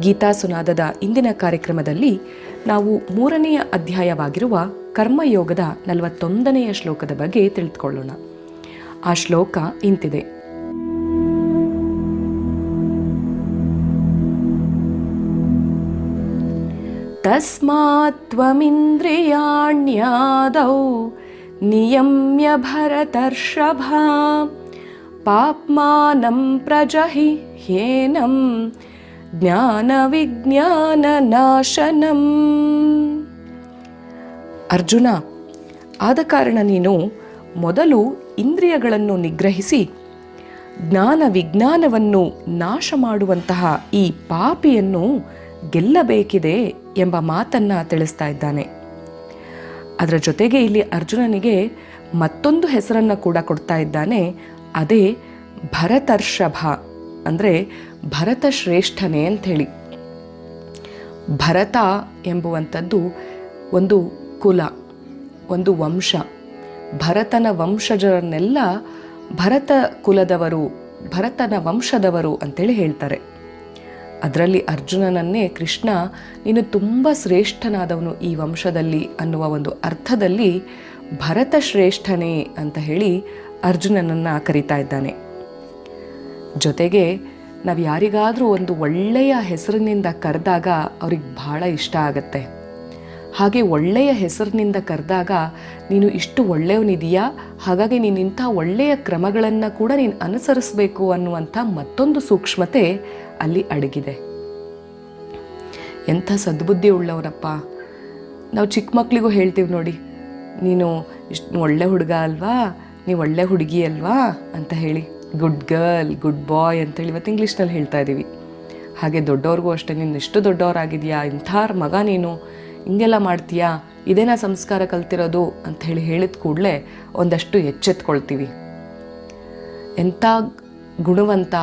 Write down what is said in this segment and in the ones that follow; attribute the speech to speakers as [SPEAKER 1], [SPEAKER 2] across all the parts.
[SPEAKER 1] ಗೀತಾ ಸುನಾದದ ಇಂದಿನ ಕಾರ್ಯಕ್ರಮದಲ್ಲಿ ನಾವು ಮೂರನೆಯ ಅಧ್ಯಾಯವಾಗಿರುವ ಕರ್ಮಯೋಗದ ನಲವತ್ತೊಂದನೆಯ ಶ್ಲೋಕದ ಬಗ್ಗೆ ತಿಳಿದುಕೊಳ್ಳೋಣ. ಆ ಶ್ಲೋಕ ಇಂತಿದೆ. ತಸ್ಮಾತ್ವಮಿಂದ್ರಿಯಾಣ್ಯಾದೌ ನಿಯಮ್ಯ ಭರತರ್ಷಭಾ ಪಾಪ್ಮಾನಂ ಪ್ರಜಹಿ ಹೇನಂ ಜ್ಞಾನವಿಜ್ಞಾನನಾಶನಂ ಅರ್ಜುನ, ಆದ ಕಾರಣ ನೀನು ಮೊದಲು ಇಂದ್ರಿಯಗಳನ್ನು ನಿಗ್ರಹಿಸಿ ಜ್ಞಾನ ವಿಜ್ಞಾನವನ್ನು ನಾಶ ಮಾಡುವಂತಹ ಈ ಪಾಪಿಯನ್ನು ಗೆಲ್ಲಬೇಕಿದೆ ಎಂಬ ಮಾತನ್ನ ತಿಳಿಸ್ತಾ ಇದ್ದಾನೆ. ಅದರ ಜೊತೆಗೆ ಇಲ್ಲಿ ಅರ್ಜುನನಿಗೆ ಮತ್ತೊಂದು ಹೆಸರನ್ನು ಕೂಡ ಕೊಡ್ತಾ ಇದ್ದಾನೆ. ಅದೇ ಭರತರ್ಷಭ, ಅಂದರೆ ಭರತ ಶ್ರೇಷ್ಠನೇ ಅಂಥೇಳಿ. ಭರತ ಎಂಬುವಂಥದ್ದು ಒಂದು ಕುಲ, ಒಂದು ವಂಶ. ಭರತನ ವಂಶಜರನ್ನೆಲ್ಲ ಭರತ ಕುಲದವರು, ಭರತನ ವಂಶದವರು ಅಂತೇಳಿ ಹೇಳ್ತಾರೆ. ಅದರಲ್ಲಿ ಅರ್ಜುನನನ್ನೇ ಕೃಷ್ಣ ನೀನು ತುಂಬ ಶ್ರೇಷ್ಠನಾದವನು ಈ ವಂಶದಲ್ಲಿ ಅನ್ನುವ ಒಂದು ಅರ್ಥದಲ್ಲಿ ಭರತ ಶ್ರೇಷ್ಠನೇ ಅಂತ ಹೇಳಿ ಅರ್ಜುನನನ್ನು ಕರಿತಾ ಇದ್ದಾನೆ. ಜೊತೆಗೆ ನಾವು ಯಾರಿಗಾದರೂ ಒಂದು ಒಳ್ಳೆಯ ಹೆಸರಿನಿಂದ ಕರೆದಾಗ ಅವ್ರಿಗೆ ಭಾಳ ಇಷ್ಟ ಆಗತ್ತೆ. ಹಾಗೆ ಒಳ್ಳೆಯ ಹೆಸರಿನಿಂದ ಕರೆದಾಗ ನೀನು ಇಷ್ಟು ಒಳ್ಳೆಯವನಿದೆಯಾ ಹಾಗಾಗಿ ನೀನು ಇಂಥ ಒಳ್ಳೆಯ ಕ್ರಮಗಳನ್ನು ಕೂಡ ನೀನು ಅನುಸರಿಸಬೇಕು ಅನ್ನುವಂಥ ಮತ್ತೊಂದು ಸೂಕ್ಷ್ಮತೆ ಅಲ್ಲಿ ಅಡಗಿದೆ. ಎಂಥ ಸದ್ಬುದ್ಧಿ ಉಳ್ಳವರಪ್ಪ. ನಾವು ಚಿಕ್ಕ ಮಕ್ಕಳಿಗೂ ಹೇಳ್ತೀವಿ ನೋಡಿ, ನೀನು ಇಷ್ಟು ಒಳ್ಳೆ ಹುಡುಗ ಅಲ್ವಾ? ನೀವು ಒಳ್ಳೆ ಹುಡುಗಿ ಅಲ್ವಾ? ಅಂತ ಹೇಳಿ. ಗುಡ್ ಗರ್ಲ್ ಗುಡ್ ಬಾಯ್ ಅಂತೇಳಿ ಇವತ್ತು ಇಂಗ್ಲೀಷ್ನಲ್ಲಿ ಹೇಳ್ತಾ ಇದ್ದೀವಿ. ಹಾಗೆ ದೊಡ್ಡವ್ರಿಗೂ ಅಷ್ಟೇ, ನೀನು ಎಷ್ಟು ದೊಡ್ಡವರಾಗಿದೆಯಾ, ಇಂಥಾರ ಮಗ ನೀನು, ಹಿಂಗೆಲ್ಲ ಮಾಡ್ತೀಯಾ, ಇದೇನ ಸಂಸ್ಕಾರ ಕಲ್ತಿರೋದು ಅಂತ ಹೇಳಿ ಹೇಳಿದ ಕೂಡಲೇ ಒಂದಷ್ಟು ಎಚ್ಚೆತ್ಕೊಳ್ತೀವಿ. ಎಂಥ ಗುಣವಂತ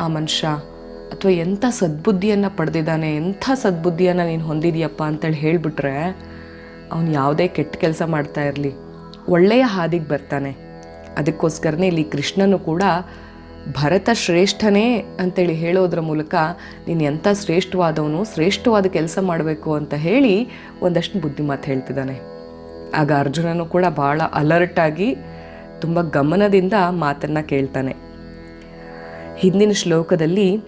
[SPEAKER 1] ಆ ಮನುಷ್ಯ, ಅಥವಾ ಎಂಥ ಸದ್ಬುದ್ಧಿಯನ್ನು ಪಡೆದಿದ್ದಾನೆ, ಎಂಥ ಸದ್ಬುದ್ಧಿಯನ್ನು ನೀನು ಹೊಂದಿದೆಯಪ್ಪ ಅಂತೇಳಿ ಹೇಳಿಬಿಟ್ರೆ, ಅವನು ಯಾವುದೇ ಕೆಟ್ಟ ಕೆಲಸ ಮಾಡ್ತಾ ಇರಲಿ, ಒಳ್ಳೆಯ ಹಾದಿಗೆ ಬರ್ತಾನೆ. ಅದಕ್ಕೋಸ್ಕರನೇ ಇಲ್ಲಿ ಕೃಷ್ಣನು ಕೂಡ ಭರತ ಶ್ರೇಷ್ಠನೇ ಅಂತೇಳಿ ಹೇಳೋದ್ರ ಮೂಲಕ ನೀನು ಎಂಥ ಶ್ರೇಷ್ಠವಾದವನು ಶ್ರೇಷ್ಠವಾದ ಕೆಲಸ ಮಾಡಬೇಕು ಅಂತ ಹೇಳಿ ಒಂದಷ್ಟು ಬುದ್ಧಿಮಾತು ಹೇಳ್ತಿದ್ದಾನೆ. ಆಗ ಅರ್ಜುನನು ಕೂಡ ಭಾಳ ಅಲರ್ಟಾಗಿ ತುಂಬ ಗಮನದಿಂದ ಮಾತನ್ನು ಕೇಳ್ತಾನೆ. ಹಿಂದಿನ ಶ್ಲೋಕದಲ್ಲಿ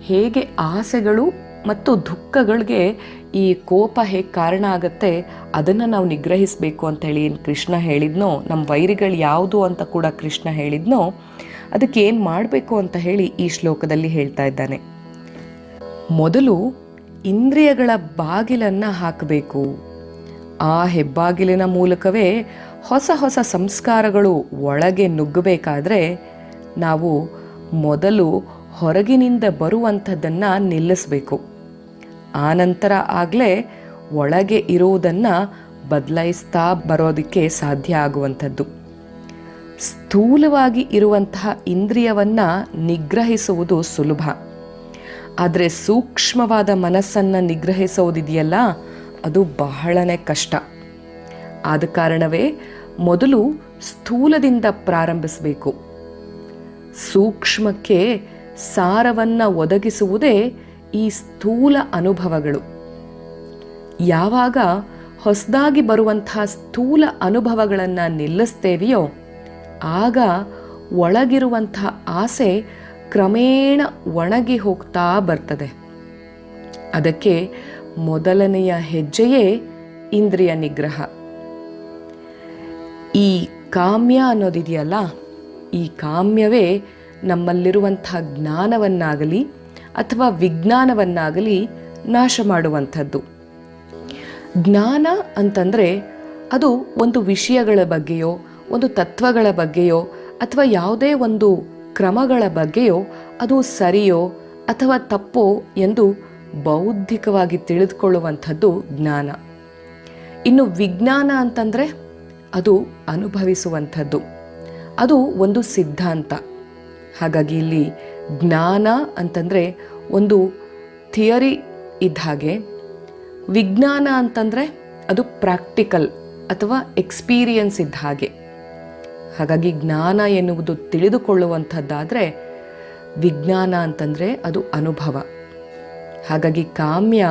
[SPEAKER 1] ಹೇಗೆ ಆಸೆಗಳು ಮತ್ತು ದುಃಖಗಳಿಗೆ ಈ ಕೋಪ ಹೇಗೆ ಕಾರಣ ಆಗುತ್ತೆ, ಅದನ್ನು ನಾವು ನಿಗ್ರಹಿಸಬೇಕು ಅಂತ ಹೇಳಿ ಏನು ಕೃಷ್ಣ ಹೇಳಿದ್ನೋ ನಮ್ಮ ವೈರಿಗಳು ಯಾವುದು ಅಂತ ಕೂಡ ಕೃಷ್ಣ ಹೇಳಿದ್ನೋ, ಅದಕ್ಕೆ ಏನು ಮಾಡಬೇಕು ಅಂತ ಹೇಳಿ ಈ ಶ್ಲೋಕದಲ್ಲಿ ಹೇಳ್ತಾ ಇದ್ದಾನೆ. ಮೊದಲು ಇಂದ್ರಿಯಗಳ ಬಾಗಿಲನ್ನು ಹಾಕಬೇಕು. ಆ ಹೆಬ್ಬಾಗಿಲಿನ ಮೂಲಕವೇ ಹೊಸ ಹೊಸ ಸಂಸ್ಕಾರಗಳು ಒಳಗೆ ನುಗ್ಗಬೇಕಾದ್ರೆ ನಾವು ಮೊದಲು ಹೊರಗಿನಿಂದ ಬರುವಂಥದ್ದನ್ನು ನಿಲ್ಲಿಸಬೇಕು. ಆನಂತರ ಆಗಲೇ ಒಳಗೆ ಇರುವುದನ್ನು ಬದಲಾಯಿಸ್ತಾ ಬರೋದಕ್ಕೆ ಸಾಧ್ಯ ಆಗುವಂಥದ್ದು. ಸ್ಥೂಲವಾಗಿ ಇರುವಂತಹ ಇಂದ್ರಿಯವನ್ನು ನಿಗ್ರಹಿಸುವುದು ಸುಲಭ. ಆದರೆ ಸೂಕ್ಷ್ಮವಾದ ಮನಸ್ಸನ್ನು ನಿಗ್ರಹಿಸೋದಿದೆಯಲ್ಲ, ಅದು ಬಹಳನೇ ಕಷ್ಟ. ಆದ ಕಾರಣವೇ ಮೊದಲು ಸ್ಥೂಲದಿಂದ ಪ್ರಾರಂಭಿಸಬೇಕು. ಸೂಕ್ಷ್ಮಕ್ಕೆ ಸಾರವನ್ನು ಒದಗಿಸುವುದೇ ಈ ಸ್ಥೂಲ ಅನುಭವಗಳು. ಯಾವಾಗ ಹೊಸದಾಗಿ ಬರುವಂತಹ ಸ್ಥೂಲ ಅನುಭವಗಳನ್ನು ನಿಲ್ಲಿಸ್ತೇವಿಯೋ, ಆಗ ಒಳಗಿರುವಂತಹ ಆಸೆ ಕ್ರಮೇಣ ಒಣಗಿ ಹೋಗ್ತಾ ಬರ್ತದೆ. ಅದಕ್ಕೆ ಮೊದಲನೆಯ ಹೆಜ್ಜೆಯೇ ಇಂದ್ರಿಯ ನಿಗ್ರಹ. ಈ ಕಾಮ್ಯ ಅನ್ನೋದಿದೆಯಲ್ಲ, ಈ ಕಾಮ್ಯವೇ ನಮ್ಮಲ್ಲಿರುವಂಥ ಜ್ಞಾನವನ್ನಾಗಲಿ ಅಥವಾ ವಿಜ್ಞಾನವನ್ನಾಗಲಿ ನಾಶ ಮಾಡುವಂಥದ್ದು. ಜ್ಞಾನ ಅಂತಂದರೆ ಅದು ಒಂದು ವಿಷಯಗಳ ಬಗ್ಗೆಯೋ, ಒಂದು ತತ್ವಗಳ ಬಗ್ಗೆಯೋ, ಅಥವಾ ಯಾವುದೇ ಒಂದು ಕ್ರಮಗಳ ಬಗ್ಗೆಯೋ ಅದು ಸರಿಯೋ ಅಥವಾ ತಪ್ಪೋ ಎಂದು ಬೌದ್ಧಿಕವಾಗಿ ತಿಳಿದುಕೊಳ್ಳುವಂಥದ್ದು ಜ್ಞಾನ. ಇನ್ನು ವಿಜ್ಞಾನ ಅಂತಂದರೆ ಅದು ಅನುಭವಿಸುವಂಥದ್ದು. ಅದು ಒಂದು ಸಿದ್ಧಾಂತ. ಹಾಗಾಗಿ ಇಲ್ಲಿ ಜ್ಞಾನ ಅಂತಂದರೆ ಒಂದು ಥಿಯರಿ ಇದ್ದ ಹಾಗೆ. ವಿಜ್ಞಾನ ಅಂತಂದರೆ ಅದು ಪ್ರಾಕ್ಟಿಕಲ್ ಅಥವಾ ಎಕ್ಸ್ಪೀರಿಯನ್ಸ್ ಇದ್ದ ಹಾಗೆ. ಹಾಗಾಗಿ ಜ್ಞಾನ ಎನ್ನುವುದು ತಿಳಿದುಕೊಳ್ಳುವಂಥದ್ದಾದರೆ ವಿಜ್ಞಾನ ಅಂತಂದರೆ ಅದು ಅನುಭವ. ಹಾಗಾಗಿ ಕಾಮ್ಯ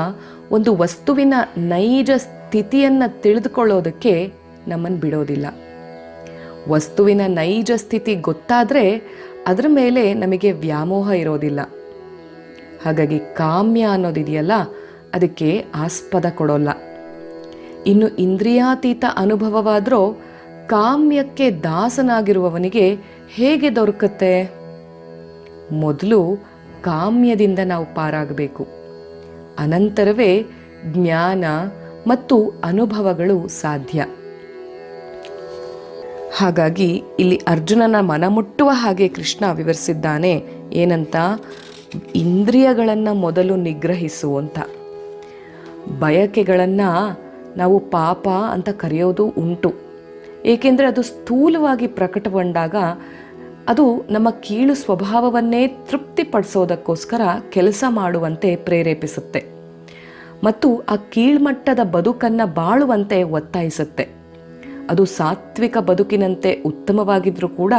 [SPEAKER 1] ಒಂದು ವಸ್ತುವಿನ ನೈಜ ಸ್ಥಿತಿಯನ್ನು ತಿಳಿದುಕೊಳ್ಳೋದಕ್ಕೆ ನಮ್ಮನ್ನು ಬಿಡೋದಿಲ್ಲ. ವಸ್ತುವಿನ ನೈಜ ಸ್ಥಿತಿ ಗೊತ್ತಾದರೆ ಅದರ ಮೇಲೆ ನಮಗೆ ವ್ಯಾಮೋಹ ಇರೋದಿಲ್ಲ. ಹಾಗಾಗಿ ಕಾಮ್ಯ ಅನ್ನೋದಿದೆಯಲ್ಲ, ಅದಕ್ಕೆ ಆಸ್ಪದ ಕೊಡೋಲ್ಲ. ಇನ್ನು ಇಂದ್ರಿಯಾತೀತ ಅನುಭವವಾದರೂ ಕಾಮ್ಯಕ್ಕೆ ದಾಸನಾಗಿರುವವನಿಗೆ ಹೇಗೆ ದೊರಕುತ್ತೆ? ಮೊದಲು ಕಾಮ್ಯದಿಂದ ನಾವು ಪಾರಾಗಬೇಕು. ಅನಂತರವೇ ಜ್ಞಾನ ಮತ್ತು ಅನುಭವಗಳು ಸಾಧ್ಯ. ಹಾಗಾಗಿ ಇಲ್ಲಿ ಅರ್ಜುನನ ಮನಮುಟ್ಟುವ ಹಾಗೆ ಕೃಷ್ಣ ವಿವರಿಸಿದ್ದಾನೆ, ಏನಂತ? ಇಂದ್ರಿಯಗಳನ್ನು ಮೊದಲು ನಿಗ್ರಹಿಸು ಅಂತ ಬಯಕೆಗಳನ್ನು ನಾವು ಪಾಪ ಅಂತ ಕರೆಯೋದು ಉಂಟು. ಏಕೆಂದರೆ ಅದು ಸ್ಥೂಲವಾಗಿ ಪ್ರಕಟಗೊಂಡಾಗ ಅದು ನಮ್ಮ ಕೀಳು ಸ್ವಭಾವವನ್ನೇ ತೃಪ್ತಿಪಡಿಸೋದಕ್ಕೋಸ್ಕರ ಕೆಲಸ ಮಾಡುವಂತೆ ಪ್ರೇರೇಪಿಸುತ್ತೆ. ಮತ್ತು ಆ ಕೀಳ್ಮಟ್ಟದ ಬದುಕನ್ನು ಬಾಳುವಂತೆ ಒತ್ತಾಯಿಸುತ್ತೆ. ಅದು ಸಾತ್ವಿಕ ಬದುಕಿನಂತೆ ಉತ್ತಮವಾಗಿದ್ದರೂ ಕೂಡ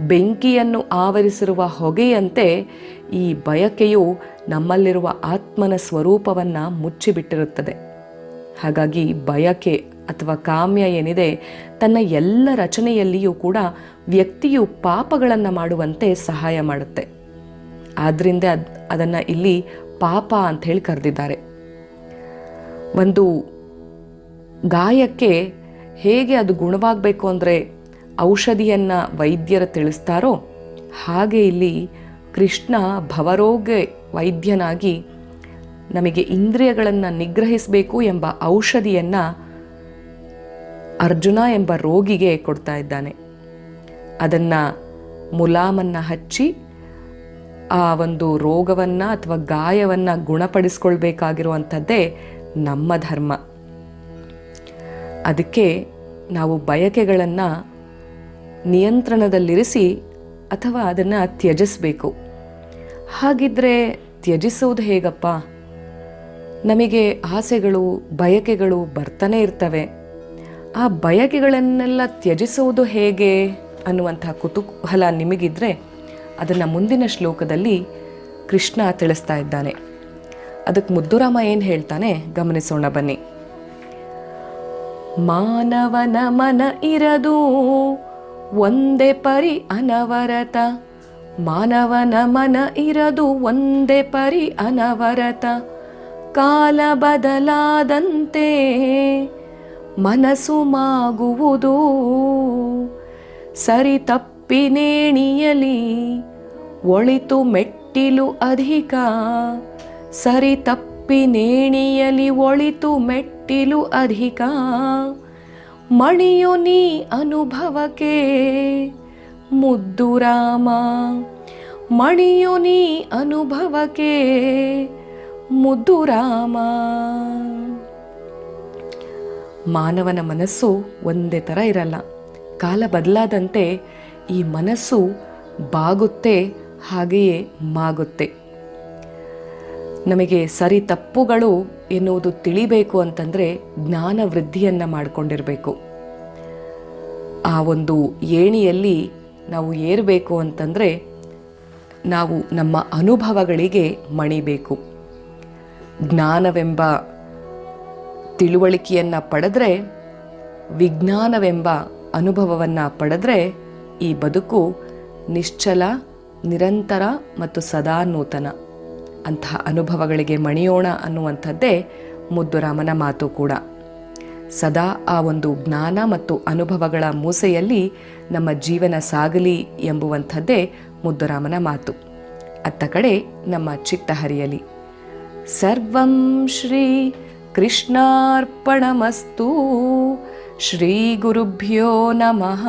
[SPEAKER 1] ಬೆಂಕಿಯನ್ನು ಆವರಿಸಿರುವ ಹೊಗೆಯಂತೆ ಈ ಬಯಕೆಯು ನಮ್ಮಲ್ಲಿರುವ ಆತ್ಮನ ಸ್ವರೂಪವನ್ನು ಮುಚ್ಚಿಬಿಟ್ಟಿರುತ್ತದೆ. ಹಾಗಾಗಿ ಬಯಕೆ ಅಥವಾ ಕಾಮ್ಯ ಏನಿದೆ, ತನ್ನ ಎಲ್ಲ ರಚನೆಯಲ್ಲಿಯೂ ಕೂಡ ವ್ಯಕ್ತಿಯು ಪಾಪಗಳನ್ನು ಮಾಡುವಂತೆ ಸಹಾಯ ಮಾಡುತ್ತೆ. ಆದ್ದರಿಂದ ಅದ್, ಅದನ್ನು ಇಲ್ಲಿ ಪಾಪ ಅಂತ ಹೇಳಿ ಕರೆದಿದ್ದಾರೆ. ಒಂದು ಗಾಯಕ್ಕೆ ಹೇಗೆ ಅದು ಗುಣವಾಗಬೇಕು ಅಂದರೆ ಔಷಧಿಯನ್ನು ವೈದ್ಯರು ತಿಳಿಸ್ತಾರೋ ಹಾಗೆ ಇಲ್ಲಿ ಕೃಷ್ಣ ಭವರೋಗ ವೈದ್ಯನಾಗಿ ನಮಗೆ ಇಂದ್ರಿಯಗಳನ್ನು ನಿಗ್ರಹಿಸಬೇಕು ಎಂಬ ಔಷಧಿಯನ್ನು ಅರ್ಜುನ ಎಂಬ ರೋಗಿಗೆ ಕೊಡ್ತಾ ಇದ್ದಾನೆ. ಅದನ್ನು ಮುಲಾಮನ್ನು ಹಚ್ಚಿ ಆ ಒಂದು ರೋಗವನ್ನು ಅಥವಾ ಗಾಯವನ್ನು ಗುಣಪಡಿಸ್ಕೊಳ್ಬೇಕಾಗಿರುವಂಥದ್ದೇ ನಮ್ಮ ಧರ್ಮ. ಅದಕ್ಕೆ ನಾವು ಬಯಕೆಗಳನ್ನು ನಿಯಂತ್ರಣದಲ್ಲಿರಿಸಿ ಅಥವಾ ಅದನ್ನು ತ್ಯಜಿಸಬೇಕು. ಹಾಗಿದ್ರೆ ತ್ಯಜಿಸೋದು ಹೇಗಪ್ಪ? ನಮಗೆ ಆಸೆಗಳು, ಬಯಕೆಗಳು ಬರ್ತಾನೆ ಇರ್ತವೆ. ಆ ಬಯಕೆಗಳನ್ನೆಲ್ಲ ತ್ಯಜಿಸೋದು ಹೇಗೆ ಅನ್ನುವಂಥ ಕುತೂಹಲ ನಿಮಗಿದ್ರೆ ಅದನ್ನು ಮುಂದಿನ ಶ್ಲೋಕದಲ್ಲಿ ಕೃಷ್ಣ ತಿಳಿಸ್ತಾ ಇದ್ದಾನೆ. ಅದಕ್ಕೆ ಮುದ್ದುರಾಮ ಏನು ಹೇಳ್ತಾನೆ? ಗಮನಿಸೋಣ ಬನ್ನಿ. ಮಾನವನ ಮನ ಇರದು. ಒಂದೇ ಪರಿ ಅನವರತ. ಮಾನವನ ಮನ ಇರದು ಒಂದೇ ಪರಿ ಅನವರತ. ಕಾಲ ಬದಲಾದಂತೆ ಮನಸ್ಸು ಮಾಗುವುದು. ಸರಿ ತಪ್ಪಿನೇಣಿಯಲಿ ಒಳಿತು ಮೆಟ್ಟಿಲು ಅಧಿಕ. ಸರಿ ತಪ್ಪಿನೇಣಿಯಲಿ ಒಳಿತು ಮೆಟ್ಟಿಲು ಅಧಿಕ. ಮಣಿಯು ನೀ ಅನುಭವಕ್ಕೆ ಮುದ್ದು ರಾಮ ಮಣಿಯು ನೀ ಅನುಭವಕ್ಕೆ ಮುದ್ದು ರಾಮ ಮಾನವನ ಮನಸ್ಸು ಒಂದೇ ಥರ ಇರಲ್ಲ. ಕಾಲ ಬದಲಾದಂತೆ ಈ ಮನಸ್ಸು ಬಾಗುತ್ತೆ, ಹಾಗೆಯೇ ಮಾಗುತ್ತೆ. ನಮಗೆ ಸರಿ ತಪ್ಪುಗಳು ಎನ್ನುವುದು ತಿಳಿಬೇಕು ಅಂತಂದರೆ ಜ್ಞಾನ ವೃದ್ಧಿಯನ್ನು ಮಾಡಿಕೊಂಡಿರಬೇಕು. ಆ ಒಂದು ಏಣಿಯಲ್ಲಿ ನಾವು ಏರಬೇಕು ಅಂತಂದರೆ ನಾವು ನಮ್ಮ ಅನುಭವಗಳಿಗೆ ಮಣಿಬೇಕು. ಜ್ಞಾನವೆಂಬ ತಿಳುವಳಿಕೆಯನ್ನು ಪಡೆದ್ರೆ, ವಿಜ್ಞಾನವೆಂಬ ಅನುಭವವನ್ನು ಪಡೆದ್ರೆ ಈ ಬದುಕು ನಿಶ್ಚಲ, ನಿರಂತರ ಮತ್ತು ಸದಾ ನೂತನ. ಅಂತಹ ಅನುಭವಗಳಿಗೆ ಮಣಿಯೋಣ ಅನ್ನುವಂಥದ್ದೇ ಮುದ್ದುರಾಮನ ಮಾತು ಕೂಡ. ಸದಾ ಆ ಒಂದು ಜ್ಞಾನ ಮತ್ತು ಅನುಭವಗಳ ಮೂಸೆಯಲ್ಲಿ ನಮ್ಮ ಜೀವನ ಸಾಗಲಿ ಎಂಬುವಂಥದ್ದೇ ಮುದ್ದುರಾಮನ ಮಾತು. ಅತ್ತ ಕಡೆ ನಮ್ಮ ಚಿತ್ತ ಹರಿಯಲಿ ಸರ್ವಂ ಶ್ರೀ ಕೃಷ್ಣಾರ್ಪಣಮಸ್ತು. ಶ್ರೀ ಗುರುಭ್ಯೋ ನಮಃ.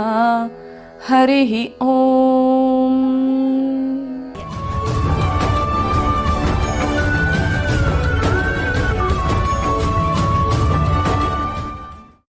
[SPEAKER 1] ಹರಿ ಓಂ.